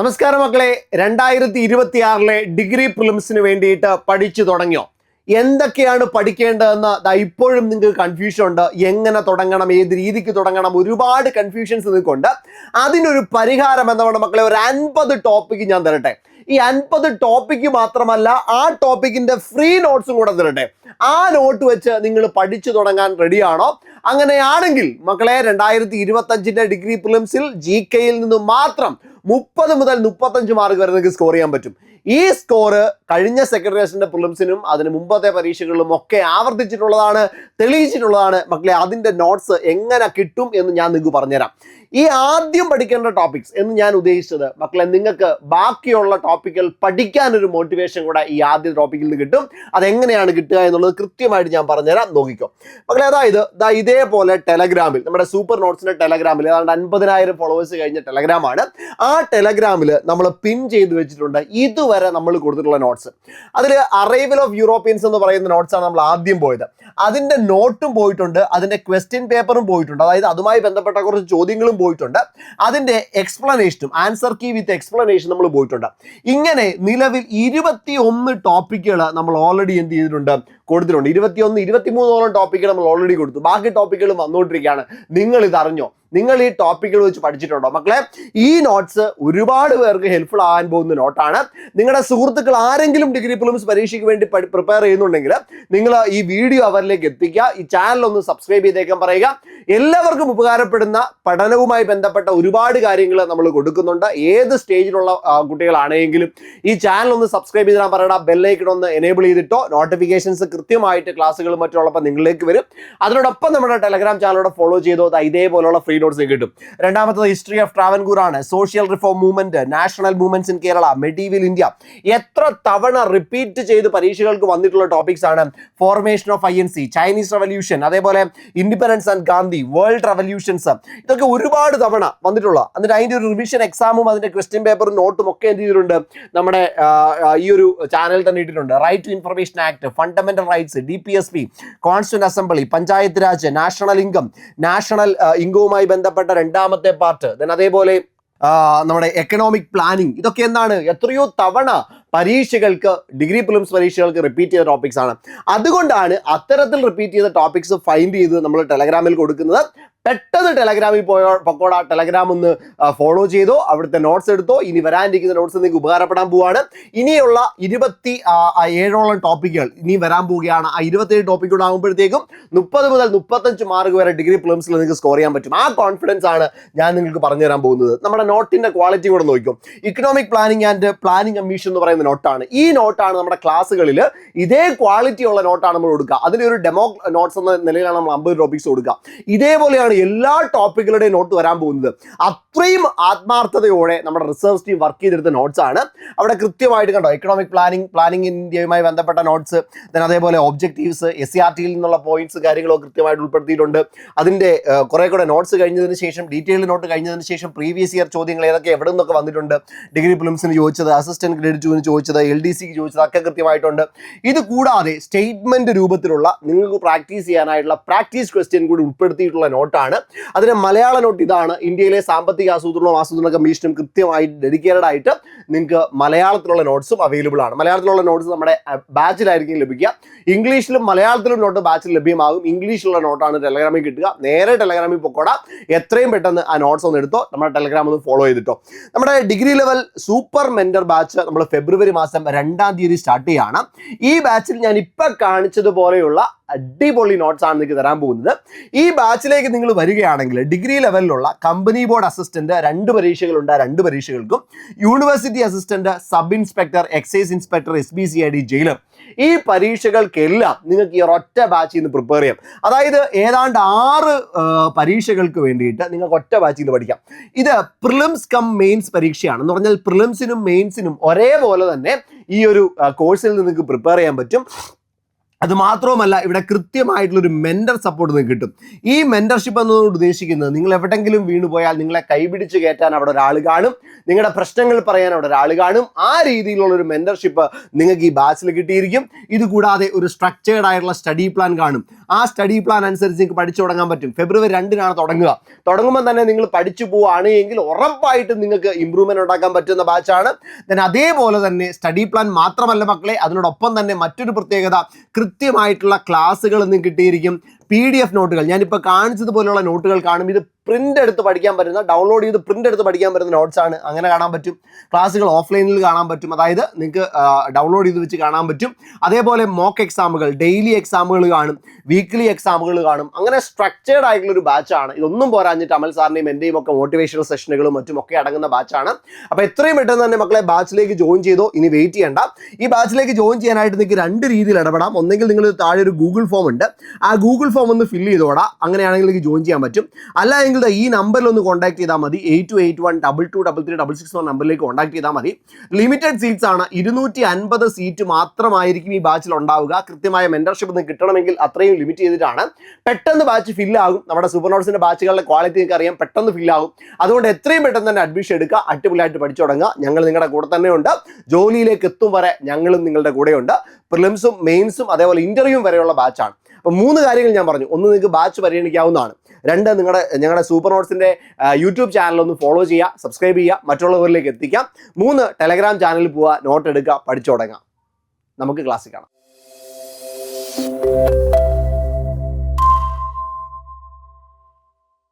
നമസ്കാരം മക്കളെ. രണ്ടായിരത്തി ഇരുപത്തി ആറിലെ ഡിഗ്രി പ്രിലിംസിന് വേണ്ടിയിട്ട് പഠിച്ചു തുടങ്ങിയോ? എന്തൊക്കെയാണ് പഠിക്കേണ്ടതെന്ന് ഇപ്പോഴും നിങ്ങൾക്ക് കൺഫ്യൂഷൻ ഉണ്ട്. എങ്ങനെ തുടങ്ങണം ഏത് രീതിക്ക് തുടങ്ങണം ഒരുപാട് കൺഫ്യൂഷൻസ് നിങ്ങൾക്കുണ്ട്. അതിനൊരു പരിഹാരം എന്താണ് മക്കളെ? ഒരു അൻപത് ടോപ്പിക്ക് ഞാൻ തരട്ടെ. ഈ അൻപത് ടോപ്പിക്ക് മാത്രമല്ല ആ ടോപ്പിക്കിന്റെ ഫ്രീ നോട്ട്സും കൂടെ തരട്ടെ. ആ നോട്ട് വെച്ച് നിങ്ങൾ പഠിച്ചു തുടങ്ങാൻ റെഡിയാണോ അങ്ങനെയാണെങ്കിൽ മക്കളെ രണ്ടായിരത്തി ഇരുപത്തി അഞ്ചിന്റെ ഡിഗ്രി പ്രിലിംസിൽ ജി കെയിൽ നിന്ന് മാത്രം മുപ്പത് മുതൽ മുപ്പത്തഞ്ച് മാർക്ക് വരെ നിങ്ങൾക്ക് സ്കോർ ചെയ്യാൻ പറ്റും. ഈ സ്കോറ് കഴിഞ്ഞ സെക്രട്ടേറിയറ്റിന്റെ പ്രിലിംസിനും അതിന് മുമ്പത്തെ പരീക്ഷകളിലും ഒക്കെ ആവർത്തിച്ചിട്ടുള്ളതാണ് തെളിയിച്ചിട്ടുള്ളതാണ്. മക്കളെ അതിന്റെ നോട്ട്സ് എങ്ങനെ കിട്ടും എന്ന് ഞാൻ നിങ്ങൾക്ക് പറഞ്ഞുതരാം. ഈ ആദ്യം പഠിക്കേണ്ട ടോപ്പിക്സ് എന്ന് ഞാൻ ഉദ്ദേശിച്ചത് മക്കളെ നിങ്ങൾക്ക് ബാക്കിയുള്ള ടോപ്പിക്കുകൾ പഠിക്കാൻ ഒരു മോട്ടിവേഷൻ കൂടെ ഈ ആദ്യ ടോപ്പിക്കിൽ നിന്ന് കിട്ടും. അതെങ്ങനെയാണ് കിട്ടുക എന്നുള്ളത് കൃത്യമായിട്ട് ഞാൻ പറഞ്ഞുതരാം. നോക്കിക്കോ. മക്കളെ അതായത് ദാ ഇതേപോലെ ടെലഗ്രാമിൽ നമ്മുടെ സൂപ്പർ നോട്ട്സിന്റെ ടെലഗ്രാമിൽ ഏതാണ്ട് അൻപതിനായിരം ഫോളോവേഴ്സ് കഴിഞ്ഞ ടെലഗ്രാമാണ് ആ ടെലഗ്രാമിൽ നമ്മൾ പിൻ ചെയ്ത് വെച്ചിട്ടുണ്ട്. ഇതുവരെ നമ്മൾ കൊടുത്തിട്ടുള്ള നോട്ട്സ് അതിൽ അറൈവൽ ഓഫ് യൂറോപ്യൻസ് എന്ന് പറയുന്ന നോട്ട്സ് ആണ് നമ്മൾ ആദ്യം പോയത്. അതിന്റെ നോട്ടും പോയിട്ടുണ്ട്. അതിന്റെ ക്വസ്റ്റ്യൻ പേപ്പറും പോയിട്ടുണ്ട്. അതായത് അതുമായി ബന്ധപ്പെട്ട കുറച്ച് ചോദ്യങ്ങളും പോയിട്ടുണ്ട്. അതിന്റെ എക്സ്പ്ലനേഷനും ആൻസർ കീ വിത്ത് എക്സ്പ്ലനേഷൻ നമ്മൾ പോയിട്ടുണ്ട്. ഇങ്ങനെ നിലവിൽ ഇരുപത്തി ഒന്ന് ടോപ്പിക്കുകൾ നമ്മൾ ഓൾറെഡി എന്ത് ചെയ്തിട്ടുണ്ട്? കൊടുത്തിട്ടുണ്ട്. ഇരുപത്തിയൊന്ന് ഇരുപത്തിമൂന്നോളം ടോപ്പിക്ക് നമ്മൾ ഓൾറെഡി കൊടുത്തു. ബാക്കി ടോപ്പിക്കുകൾ വന്നുകൊണ്ടിരിക്കുകയാണ് നിങ്ങൾ ഇതറിഞ്ഞോ നിങ്ങൾ ഈ ടോപ്പിക്കുകൾ വെച്ച് പഠിച്ചിട്ടുണ്ടോ? മക്കളെ ഈ നോട്ട്സ് ഒരുപാട് പേർക്ക് ഹെൽപ്ഫുൾ ആകാൻ പോകുന്ന നോട്ടാണ് നിങ്ങളുടെ സുഹൃത്തുക്കൾ ആരെങ്കിലും ഡിഗ്രി പ്രിലിംസ് പരീക്ഷയ്ക്ക് വേണ്ടി പ്രിപ്പയർ ചെയ്യുന്നുണ്ടെങ്കിൽ നിങ്ങൾ ഈ വീഡിയോ അവരിലേക്ക് എത്തിക്കുക. ഈ ചാനൽ ഒന്ന് സബ്സ്ക്രൈബ് ചെയ്തേക്കാൻ പറയുക. എല്ലാവർക്കും ഉപകാരപ്പെടുന്ന പഠനവുമായി ബന്ധപ്പെട്ട ഒരുപാട് കാര്യങ്ങൾ നമ്മൾ കൊടുക്കുന്നുണ്ട്. ഏത് സ്റ്റേജിലുള്ള കുട്ടികളാണെങ്കിലും ഈ ചാനൽ ഒന്ന് സബ്സ്ക്രൈബ് ചെയ്താൽ പറയണ ബെല്ലൈക്കൺ ഒന്ന് എനേബിൾ ചെയ്തിട്ടോ നോട്ടിഫിക്കേഷൻസ് കൃത്യമായിട്ട് ക്ലാസ്സുകളും മറ്റുള്ളപ്പോൾ നിങ്ങളിലേക്ക് വരും. അതിനോടൊപ്പം നമ്മുടെ ടെലഗ്രാം ചാനലോടെ ഫോളോ ചെയ്തോ ഇതേപോലുള്ള ഫ്രീ നോട്ട്സ് കിട്ടും. രണ്ടാമത്തത് ഹിസ്റ്ററി ഓഫ് ട്രാവൻകൂർ ആണ്. Social reform movement national movements in Kerala medieval India എത്ര തവണ റിപ്പീറ്റ് ചെയ്ത് പരീക്ഷകൾക്ക് വന്നിട്ടുള്ള ടോപ്പിക്സ് ആണ്. Formation of I N C Chinese revolution അതേപോലെ independence and Gandhi world revolutions ഇതൊക്കെ ഒരുപാട് തവണ വന്നിട്ടുള്ള എന്നിട്ട് അതിന്റെ ഒരു റിവിഷൻ എക്സാമും അതിന്റെ ക്വസ്റ്റ്യൻ പേപ്പറും നോട്ടും ഒക്കെ എന്ത് ചെയ്തിട്ടുണ്ട്? നമ്മുടെ ഈ ഒരു ചാനൽ തന്നെ ഇട്ടിട്ടുണ്ട്. Right to information act fundamental rights D P S P constituent assembly panchayat raj national income national ഇൻകവുമായി ബന്ധപ്പെട്ട രണ്ടാമത്തെ പാർട്ട് ദെൻ അതേപോലെ നമ്മുടെ എക്കണോമിക് പ്ലാനിങ് ഇതൊക്കെ എന്താണ്? എത്രയോ തവണ പരീക്ഷകൾക്ക് ഡിഗ്രി പ്രിലിംസ് പരീക്ഷകൾക്ക് റിപ്പീറ്റ് ചെയ്ത ടോപ്പിക്സ് ആണ്. അതുകൊണ്ടാണ് അത്തരത്തിൽ റിപ്പീറ്റ് ചെയ്ത ടോപ്പിക്സ് ഫൈൻഡ് ചെയ്ത് നമ്മൾ ടെലഗ്രാമിൽ കൊടുക്കുന്നത്. പെട്ടെന്ന് ടെലഗ്രാമിൽ പോയോ പൊക്കോട ടെലഗ്രാം ഒന്ന് ഫോളോ ചെയ്തോ അവിടുത്തെ നോട്ട്സ് എടുത്തോ. ഇനി വരാനിരിക്കുന്ന നോട്ട്സ് നിങ്ങൾക്ക് ഉപകാരപ്പെടാൻ പോവാണ്. ഇനിയുള്ള ഇരുപത്തി ഏഴോളം ടോപ്പിക്കുകൾ ഇനി വരാൻ പോവുകയാണ്. ആ ഇരുപത്തേഴ് ടോപ്പിക്കുകൾ ആകുമ്പോഴത്തേക്കും മുപ്പത് മുതൽ മുപ്പത്തഞ്ച് മാർക്ക് വരെ ഡിഗ്രി പ്ലംസിൽ നിങ്ങൾക്ക് സ്കോർ ചെയ്യാൻ പറ്റും. ആ കോൺഫിഡൻസ് ആണ് ഞാൻ നിങ്ങൾക്ക് പറഞ്ഞു തരാൻ പോകുന്നത്. നമ്മുടെ നോട്ടിന്റെ ക്വാളിറ്റി കൂടെ നോക്കും economic planning and planning commission എന്ന് പറയുന്ന നോട്ടാണ് ഈ നോട്ടാണ് നമ്മുടെ ക്ലാസ്സുകളിൽ ഇതേ ക്വാളിറ്റി ഉള്ള നോട്ടാണ് നമ്മൾ കൊടുക്കുക. അതിലൊരു ഡെമോ നോട്ട്സ് എന്ന നിലയിലാണ് നമ്മൾ അമ്പത് ടോപ്പിക്സ് കൊടുക്കുക. ഇതേപോലെയാണ് എല്ലാ ടോപ്പിക്കുകളുടെയും നോട്ട് വരാൻ പോകുന്നത്. അത്രയും ആത്മാർത്ഥതയോടെ നമ്മുടെ റിസർച്ച് ടീം വർക്ക് ചെയ്തെടുത്ത നോട്ട്സ് ആണ്. അവിടെ കൃത്യമായിട്ട് കണ്ടോ എക്കണോമിക് പ്ലാനിംഗ് പ്ലാനിങ് ഇന്ത്യയുമായി ബന്ധപ്പെട്ട നോട്ട്സ് ദൻ അതേപോലെ ഒബ്ജക്റ്റീവ്സ് എസ് സി ആർ ടിയിൽ നിന്നുള്ള പോയിന്റ്സ് കാര്യങ്ങളൊക്കെ കൃത്യമായിട്ട് ഉൾപ്പെടുത്തിയിട്ടുണ്ട്. അതിന്റെ കുറേ കൂടെ നോട്ട്സ് കഴിഞ്ഞതിന് ശേഷം ഡീറ്റെയിൽ നോട്ട് കഴിഞ്ഞതിന് ശേഷം പ്രീവിയസ് ഇയർ ചോദ്യങ്ങൾ ഏതൊക്കെ എവിടെ നിന്നൊക്കെ വന്നിട്ടുണ്ട്? ഡിഗ്രി പ്രിലിംസിന് ചോദിച്ചത് അസിസ്റ്റന്റ് ഗ്രേഡ് ടുവിന് ചോദിച്ചത് എൽ ഡി സിക്ക് ചോദിച്ചത് ഒക്കെ കൃത്യമായിട്ടുണ്ട്. ഇത് കൂടാതെ സ്റ്റേറ്റ്മെന്റ് രൂപത്തിലുള്ള നിങ്ങൾക്ക് പ്രാക്ടീസ് ചെയ്യാനായിട്ടുള്ള പ്രാക്ടീസ് ക്വസ്റ്റ്യൻ കൂടി ഉൾപ്പെടുത്തിയിട്ടുള്ള നോട്ടാണ് അതിന് മലയാള നോട്ട് ഇതാണ് ഇന്ത്യയിലെ സാമ്പത്തിക ആസൂത്രണവും ആസൂത്രണ കമ്മീഷനും കൃത്യമായി ഡെഡിക്കേറ്റഡ് ആയിട്ട് നിങ്ങൾക്ക് മലയാളത്തിലുള്ള നോട്ട്സും അവൈലബിൾ ആണ്. മലയാളത്തിലുള്ള നോട്ട്സ് നമ്മുടെ ബാച്ചിലായിരിക്കും ലഭിക്കുക. ഇംഗ്ലീഷിലും മലയാളത്തിലും നോട്ട് ബാച്ചിൽ ലഭ്യമാകും. ഇംഗ്ലീഷിലുള്ള നോട്ടാണ് ടെലഗ്രാമിൽ കിട്ടുക. നേരെ ടെലഗ്രാമിൽ പൊക്കോടാ. എത്രയും പെട്ടെന്ന് ആ നോട്ട്സ് ഒന്ന് എടുത്തോ. നമ്മുടെ ടെലഗ്രാം ഒന്ന് ഫോളോ ചെയ്തിട്ടോ. നമ്മുടെ degree level super mentor batch നമ്മൾ ഫെബ്രുവരി മാസം രണ്ടാം തീയതി സ്റ്റാർട്ട് ചെയ്യാണ്. ഈ ബാച്ചിൽ ഞാൻ ഇപ്പൊ കാണിച്ചതുപോലെയുള്ള അടിപൊളി നോട്ട്സ് ആണ് നിങ്ങൾക്ക് തരാൻ പോകുന്നത്. ഈ ബാച്ചിലേക്ക് നിങ്ങൾ വരികയാണെങ്കിൽ ഡിഗ്രി ലെവലിലുള്ള കമ്പനി ബോർഡ് അസിസ്റ്റന്റ് രണ്ട് പരീക്ഷകളുണ്ട് രണ്ട് പരീക്ഷകൾക്കും. University assistant sub inspector excise inspector S B C I D jailer ഈ പരീക്ഷകൾക്കെല്ലാം നിങ്ങൾക്ക് ഈ ഒറ്റ ബാച്ചിൽ നിന്ന് പ്രിപ്പയർ ചെയ്യാം. അതായത് ഏതാണ്ട് ആറ് പരീക്ഷകൾക്ക് വേണ്ടിയിട്ട് നിങ്ങൾക്ക് ഒറ്റ ബാച്ചിൽ നിന്ന് പഠിക്കാം. ഇത് പ്രിലിംസ് കം മെയിൻസ് പരീക്ഷയാണ്. എന്ന് പറഞ്ഞാൽ പ്രിലിംസിനും മെയിൻസിനും ഒരേപോലെ തന്നെ ഈ ഒരു കോഴ്സിൽ നിന്ന് നിങ്ങൾക്ക് പ്രിപ്പയർ ചെയ്യാൻ പറ്റും. അത് മാത്രവുമല്ല ഇവിടെ കൃത്യമായിട്ടുള്ളൊരു മെന്റർ സപ്പോർട്ട് നിങ്ങൾക്ക് കിട്ടും. ഈ മെന്റർഷിപ്പ് എന്നതുകൊണ്ട് ഉദ്ദേശിക്കുന്നത് നിങ്ങൾ എവിടെങ്കിലും വീണു പോയാൽ നിങ്ങളെ കൈപിടിച്ച് കയറ്റാൻ അവിടെ ഒരാൾ കാണും നിങ്ങളുടെ പ്രശ്നങ്ങൾ പറയാൻ അവിടെ ഒരാൾ കാണും ആ രീതിയിലുള്ള ഒരു മെന്റർഷിപ്പ് നിങ്ങൾക്ക് ഈ ബാച്ചിൽ കിട്ടിയിരിക്കും. ഇത് കൂടാതെ ഒരു സ്ട്രക്ചേർഡ് ആയിട്ടുള്ള സ്റ്റഡി പ്ലാൻ കാണും. ആ സ്റ്റഡി പ്ലാൻ അനുസരിച്ച് നിങ്ങൾക്ക് പഠിച്ചു തുടങ്ങാൻ പറ്റും. ഫെബ്രുവരി രണ്ടിനാണ് തുടങ്ങുക. തുടങ്ങുമ്പോൾ തന്നെ നിങ്ങൾ പഠിച്ചു പോവുകയാണ് എങ്കിൽ ഉറപ്പായിട്ടും നിങ്ങൾക്ക് ഇമ്പ്രൂവ്മെന്റ് ഉണ്ടാക്കാൻ പറ്റുന്ന ബാച്ചാണ് then അതേപോലെ തന്നെ സ്റ്റഡി പ്ലാൻ മാത്രമല്ല മക്കളെ അതിനോടൊപ്പം തന്നെ മറ്റൊരു പ്രത്യേകത കൃത്യമായിട്ടുള്ള ക്ലാസ്സുകൾ നിങ്ങൾക്ക് കിട്ടിയിരിക്കും. പി ഡി എഫ് നോട്ടുകൾ ഞാനിപ്പോൾ നോട്ടുകൾ കാണും. ഇത് പ്രിന്റ് എടുത്ത് പഠിക്കാൻ പറ്റുന്ന ഡൗൺലോഡ് ചെയ്ത് പ്രിന്റ് എടുത്ത് പഠിക്കാൻ പറ്റുന്ന നോട്ട്സ് ആണ്. അങ്ങനെ കാണാൻ പറ്റും. ക്ലാസ്സുകൾ ഓഫ്ലൈനിൽ കാണാൻ പറ്റും. അതായത് നിങ്ങൾക്ക് ഡൗൺലോഡ് ചെയ്ത് വെച്ച് കാണാൻ പറ്റും. അതേപോലെ മോക്ക് എക്സാമുകൾ ഡെയിലി എക്സാമുകൾ കാണും. വീക്ക്ലി എക്സാമുകൾ കാണും. അങ്ങനെ സ്ട്രക്ചേർഡ് ആയിട്ടുള്ള ഒരു ബാച്ചാണ് ഇതൊന്നും പോരാഞ്ഞിട്ട് അമൽ സാറിന്റെയും എന്റെയും ഒക്കെ മോട്ടിവേഷണൽ സെഷനുകളും മറ്റും ഒക്കെ അടങ്ങുന്ന ബാച്ചാണ് അപ്പോൾ എത്രയും പെട്ടെന്ന് തന്നെ മക്കളെ ബാച്ചിലേക്ക് ജോയിൻ ചെയ്തോ ഇനി വെയിറ്റ് ചെയ്യണ്ട. ഈ ബാച്ചിലേക്ക് ജോയിൻ ചെയ്യാനായിട്ട് നിങ്ങൾക്ക് രണ്ട് രീതിയിൽ ഇടപെടാം. ഒന്നെങ്കിൽ നിങ്ങൾ താഴെ ഒരു ഗൂഗിൾ ഫോം ഉണ്ട്. ആ ഗൂഗിൾ ഫോം ഒന്ന് ഫില്ല് ചെയ്തോടാ. അങ്ങനെയാണെങ്കിൽ നിങ്ങൾക്ക് ജോയിൻ ചെയ്യാൻ പറ്റും. അല്ല എങ്കിൽ ഈ നമ്പറിൽ ഒന്ന് കോൺടാക്ട് ചെയ്താൽ മതി. Eight two eight one double two double three double six എന്ന നമ്പറിലേക്ക് കോൺടാക്ട് ചെയ്താൽ മതി. ലിമിറ്റഡ് സീറ്റ്സ് ആണ്. ഇരുന്നൂറ്റി അൻപത് സീറ്റ് മാത്രമായിരിക്കും ഈ ബാച്ചിൽ ഉണ്ടാവുക. കൃത്യമായ മെന്റർഷിപ്പ് നിങ്ങൾക്ക് കിട്ടണമെങ്കിൽ അത്രയും ലിമിറ്റ് ചെയ്തിട്ടാണ്. പെട്ടെന്ന് ബാച്ച് ഫില്ല് ആകും. നമ്മുടെ സൂപ്പർ നോട്ട്സിന്റെ ബാച്ചുകളുടെ ക്വാളിറ്റി നിങ്ങൾക്ക് അറിയാം പെട്ടെന്ന് ഫില്ല് ആകും. അതുകൊണ്ട് എത്രയും പെട്ടെന്ന് തന്നെ അഡ്മിഷൻ എടുക്കുക. അടിപൊളിയായിട്ട് പഠിച്ചു തുടങ്ങുക. ഞങ്ങൾ നിങ്ങളുടെ കൂടെ തന്നെയുണ്ട് ജോലിയിലേക്ക് എത്തും വരെ ഞങ്ങളും നിങ്ങളുടെ കൂടെയുണ്ട്. പ്രിലിംസും മെയിൻസും അതേപോലെ ഇന്റർവ്യൂവും വരെയുള്ള ബാച്ചാണ് അപ്പോൾ മൂന്ന് കാര്യങ്ങൾ ഞാൻ പറഞ്ഞു. ഒന്ന് നിങ്ങൾക്ക് ബാച്ച് പരിഗണിക്കാവുന്നതാണ്. രണ്ട് നിങ്ങളുടെ ഞങ്ങളുടെ സൂപ്പർ നോട്ട്സിന്റെ യൂട്യൂബ് ചാനൽ ഒന്ന് ഫോളോ ചെയ്യുക സബ്സ്ക്രൈബ് ചെയ്യുക മറ്റുള്ളവരിലേക്ക് എത്തിക്കാം. മൂന്ന് ടെലഗ്രാം ചാനലിൽ പോവുക നോട്ട് എടുക്കുക പഠിച്ചു തുടങ്ങാം നമുക്ക് ക്ലാസ്സിൽ കാണാം.